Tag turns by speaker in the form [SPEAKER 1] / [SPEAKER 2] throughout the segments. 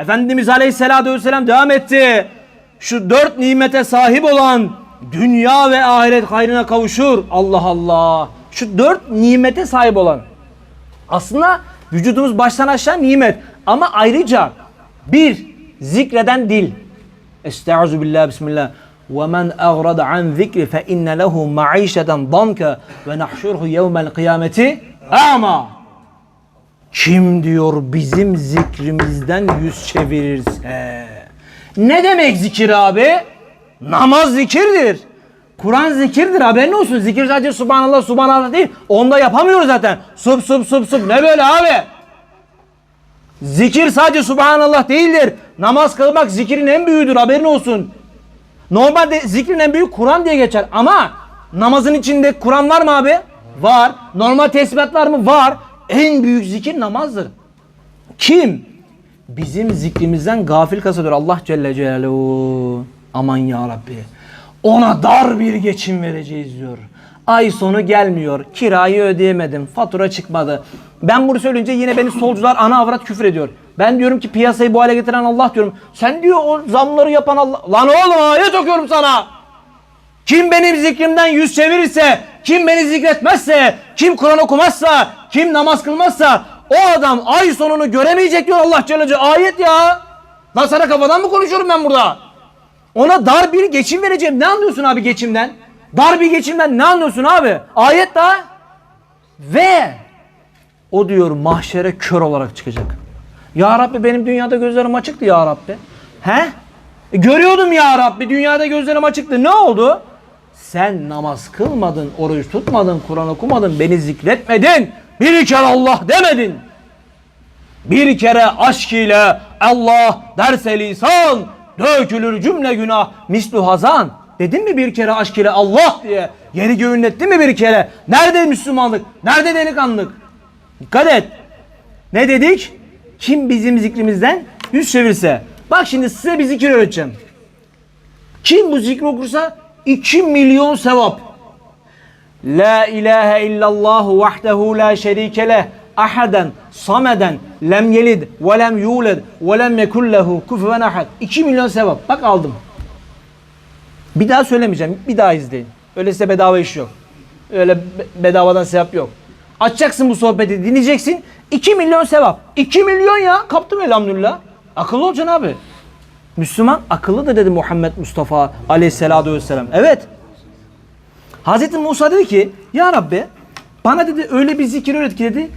[SPEAKER 1] Efendimiz Aleyhisselatü Vesselam devam etti. Şu dört nimete sahip olan dünya ve ahiret hayrına kavuşur. Allah Allah. Şu dört nimete sahip olan. Aslında vücudumuz baştan aşağı nimet. Ama ayrıca bir zikreden dil. Estaizu billah bismillah. وَمَنْ أَغْرَدَ عَنْ ذِكْرِ فَإِنَّ لَهُ مَعِيشَةً ضَنْكَ وَنَحْشُرْهُ يَوْمَ الْقِيَامَةِ أَعْمَى kim diyor bizim zikrimizden yüz çevirirse. Ne demek zikir abi? Namaz zikirdir. Kur'an zikirdir haberin olsun. Zikir sadece subhanallah subhanallah değil. Onda yapamıyoruz zaten. Sup sup sup sup. Ne böyle abi? Zikir sadece subhanallah değildir. Namaz kılmak zikrin en büyüğüdür haberin olsun. Normalde zikrin en büyük Kur'an diye geçer ama namazın içinde Kur'an var mı abi? Var. Normal tesbihat var mı? Var. En büyük zikir namazdır. Kim? Bizim zikrimizden gafil kasıdır Allah Celle Celaluhu. Aman ya Rabbi. Ona dar bir geçim vereceğiz diyor. Ay sonu gelmiyor. Kirayı ödeyemedim. Fatura çıkmadı. Ben bunu söyleyince yine beni solcular ana avrat küfür ediyor. Ben diyorum ki piyasayı bu hale getiren Allah diyorum. Sen diyor o zamları yapan Allah. Lan oğlum ayet okuyorum sana. Kim benim zikrimden yüz çevirirse, kim beni zikretmezse, kim Kur'an okumazsa, kim namaz kılmazsa o adam ay sonunu göremeyecek diyor Allah Celle Celaluhu. Ayet ya. Lan sana kafadan mı konuşuyorum ben burada? Ona dar bir geçim vereceğim. Ne anlıyorsun abi geçimden? Dar bir geçimden ne anlıyorsun abi? Ayet daha. Ve o diyor mahşere kör olarak çıkacak. Ya Rabbi benim dünyada gözlerim açıktı ya Rabbi. He? E, görüyordum ya Rabbi dünyada gözlerim açıktı. Ne oldu? Sen namaz kılmadın, oruç tutmadın, Kur'an okumadın, beni zikretmedin. Bir kere Allah demedin. Bir kere aşk ile Allah derse lisan dökülür cümle günah mislu hazan. Dedin mi bir kere aşk ile Allah diye? Yeri göğünlettin mi bir kere? Nerede Müslümanlık? Nerede delikanlık? Dikkat et. Ne dedik? Kim bizim zikrimizden yüz çevirse. Bak şimdi size bir zikir öğreteceğim. Kim bu zikri okursa 2 milyon sevap. La ilahe illallah vahdehu la şerike leh ahaden sameden lem yelid ve lem yuled ve lem yekun lehu ahad. 2 milyon sevap. Bak aldım. Bir daha söylemeyeceğim. Bir daha izleyin. Öyle bedava iş yok. Öyle be- bedavadan sevap yok. Açacaksın bu sohbeti dinleyeceksin. 2 milyon sevap. 2 milyon ya. Kaptım elhamdülillah. Akıllı olacaksın abi. Müslüman akıllıdır dedi Muhammed Mustafa aleyhissalatu vesselam. Evet. Hazreti Musa dedi ki ya Rabbi bana dedi öyle bir zikir öğret ki dedi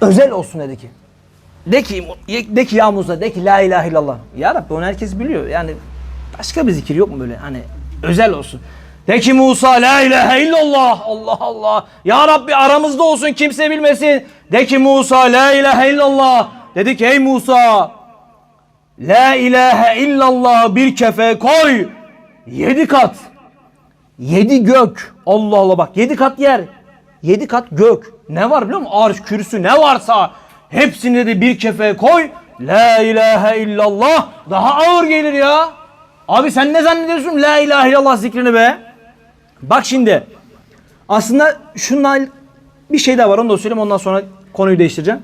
[SPEAKER 1] özel olsun dedi ki. De ki, de ki ya Musa de ki la ilahe illallah. Ya Rabbi onu herkes biliyor. Yani başka bir zikir yok mu böyle hani özel olsun. De ki Musa la ilahe illallah. Allah Allah. Ya Rabbi aramızda olsun kimse bilmesin. De ki Musa la ilahe illallah. Dedi ki ey Musa La ilahe illallah bir kefe koy. Yedi kat. Yedi gök. Allah Allah bak yedi kat yer. Yedi kat gök. Ne var biliyor musun? Arş, kürsü ne varsa hepsini de bir kefe koy. La ilahe illallah. Daha ağır gelir ya. Abi sen ne zannediyorsun la ilahe illallah zikrini be? Bak şimdi. Aslında şundan bir şey daha var onu da söyleyeyim ondan sonra konuyu değiştireceğim.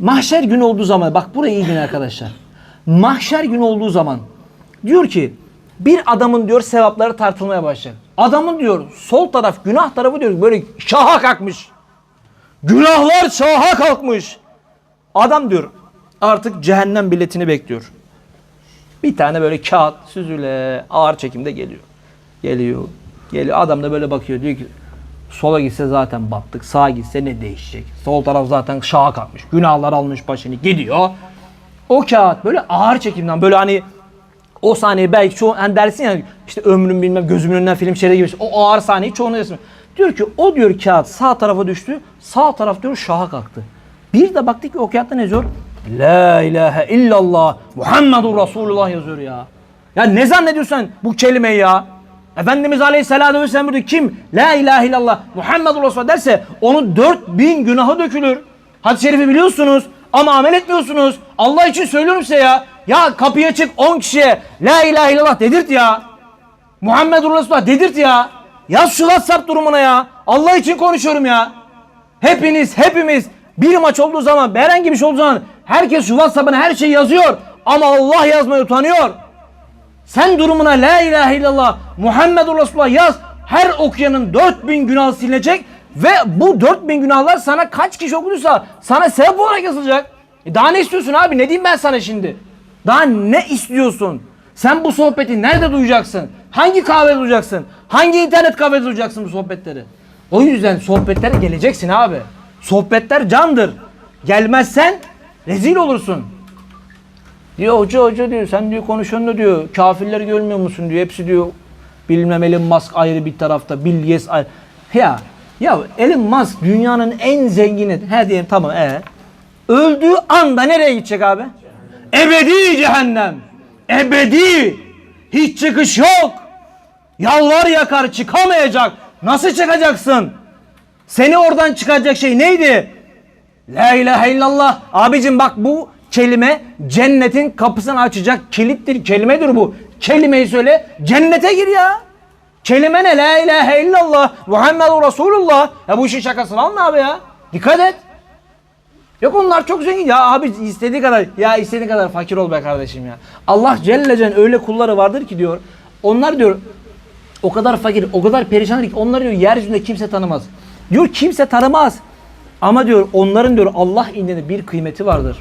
[SPEAKER 1] Mahşer günü olduğu zaman bak burayı iyi dinle arkadaşlar. Mahşer günü olduğu zaman diyor ki bir adamın diyor sevapları tartılmaya başlayacak. Adamın diyor sol taraf günah tarafı diyor böyle şaha kalkmış. Günahlar şaha kalkmış. Adam diyor artık cehennem biletini bekliyor. Bir tane böyle kağıt süzüle ağır çekimde geliyor. Geliyor. Geliyor. Adam da böyle bakıyor diyor ki sola gitse zaten battık. Sağa gitse ne değişecek? Sol taraf zaten şaha kalkmış. Günahlar almış başını gidiyor. O kağıt böyle ağır çekimden böyle hani o sahneyi belki çoğu hani dersin ya işte ömrüm bilmem gözümün önünden film şeridi gibi o ağır sahneyi çoğunu dersin. Diyor ki o diyor kağıt sağ tarafa düştü. Sağ taraf diyor şaha kalktı. Bir de baktık ki o kağıtta ne yazıyor? La ilahe illallah Muhammedur Resulullah yazıyor ya. Ya ne zannediyorsun bu kelimeyi ya? Efendimiz Aleyhisselatü Vesselam burada kim? La ilahe illallah Muhammedur Resulullah derse onun 4000 günahı dökülür. Hadis-i şerifi biliyorsunuz ama amel etmiyorsunuz. Allah için söylüyorum size ya. Ya kapıya çık 10 kişiye La ilahe illallah dedirt ya. Muhammedur Resulullah dedirt ya. Yaz şu WhatsApp durumuna ya. Allah için konuşuyorum ya. Hepiniz, hepimiz bir maç olduğu zaman, herhangi bir şey olduğu zaman herkes şu WhatsApp'ına her şeyi yazıyor. Ama Allah yazmayı utanıyor. Sen durumuna la ilahe illallah Muhammedur Resulullah yaz. Her okuyanın 4000 günah silinecek ve bu 4000 günahlar sana kaç kişi okuduysa sana sevap olarak yazılacak. E daha ne istiyorsun abi? Ne diyeyim ben sana şimdi? Daha ne istiyorsun? Sen bu sohbeti nerede duyacaksın? Hangi kahvede duyacaksın? Hangi internet kafede duyacaksın bu sohbetleri? O yüzden sohbetlere geleceksin abi. Sohbetler candır. Gelmezsen rezil olursun. Diyor hoca hoca diyor sen diyor da diyor kafirleri görmüyor musun diyor. Hepsi diyor bilmem Elon Musk ayrı bir tarafta Bill Gates ayrı. Ya ya Elon Musk dünyanın en zengini. He diyelim tamam e. Öldüğü anda nereye gidecek abi? Ebedi cehennem. Ebedi. Hiç çıkış yok. Yalvar yakar çıkamayacak. Nasıl çıkacaksın? Seni oradan çıkaracak şey neydi? La ilahe illallah. Abicim bak bu kelime cennetin kapısını açacak kilittir. Kelimedir bu. Kelimeyi söyle cennete gir ya. Kelime ne? La ilahe illallah. Muhammedur Resulullah. Ya bu işin şakası var mı abi ya? Dikkat et. Yok onlar çok zengin. Ya abi istediği kadar ya istediği kadar fakir ol be kardeşim ya. Allah Celle Celle öyle kulları vardır ki diyor. Onlar diyor o kadar fakir, o kadar perişandır ki onları diyor yeryüzünde kimse tanımaz. Diyor kimse tanımaz. Ama diyor onların diyor Allah indinde bir kıymeti vardır.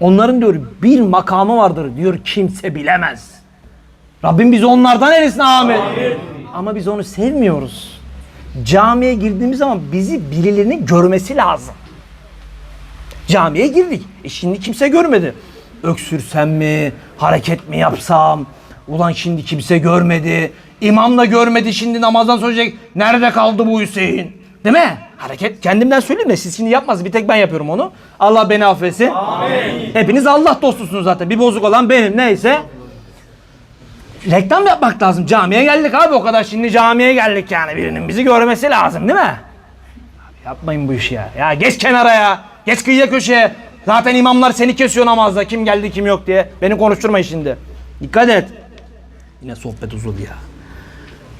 [SPEAKER 1] Onların diyor bir makamı vardır diyor kimse bilemez. Rabbim bizi onlardan eylesin amin. Ama biz onu sevmiyoruz. Camiye girdiğimiz zaman bizi birilerinin görmesi lazım. Camiye girdik. E şimdi kimse görmedi. Öksürsem mi? Hareket mi yapsam? Ulan şimdi kimse görmedi. İmam da görmedi şimdi namazdan sonra diyecek, Nerede kaldı bu Hüseyin? Değil mi? Hareket kendimden söyleyeyim de siz şimdi yapmaz. Bir tek ben yapıyorum onu. Allah beni affetsin. Amin. Hepiniz Allah dostusunuz zaten. Bir bozuk olan benim neyse. Reklam yapmak lazım. Camiye geldik abi o kadar. Şimdi camiye geldik yani. Birinin bizi görmesi lazım değil mi? Yapmayın bu işi ya. Ya geç kenara ya. Geç kıyıya köşeye. Zaten imamlar seni kesiyor namazda. Kim geldi kim yok diye. Beni konuşturmayın şimdi. Dikkat et. Yine sohbet uzadı ya.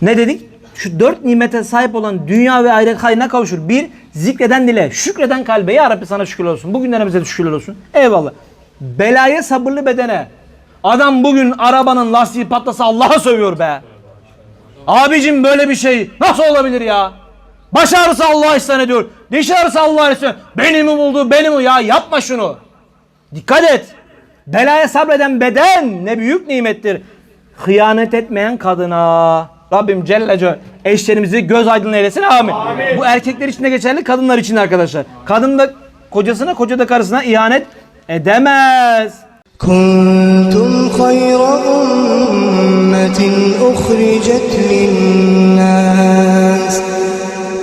[SPEAKER 1] Ne dedik? Şu dört nimete sahip olan dünya ve ahiret hayrına kavuşur. Bir, zikreden dile, şükreden kalbe. Ya Rabbi sana şükür olsun. Bugünlerimize de şükürler olsun. Eyvallah. Belaya sabırlı bedene. Adam bugün arabanın lastiği patlasa Allah'a sövüyor be. Abicim böyle bir şey nasıl olabilir ya? Baş ağrısı Allah'a ihsan ediyor. Diş ağrısı Allah'a ihsan Beni mi buldu beni mi? Ya yapma şunu. Dikkat et. Belaya sabreden beden ne büyük nimettir. Hıyanet etmeyen kadına. Rabbim Celle Celle eşlerimizi göz aydın eylesin. Amin. Bu erkekler için de geçerli kadınlar için de arkadaşlar. Kadın da kocasına koca da karısına ihanet edemez.
[SPEAKER 2] كنتم خير أمة أخرجت للناس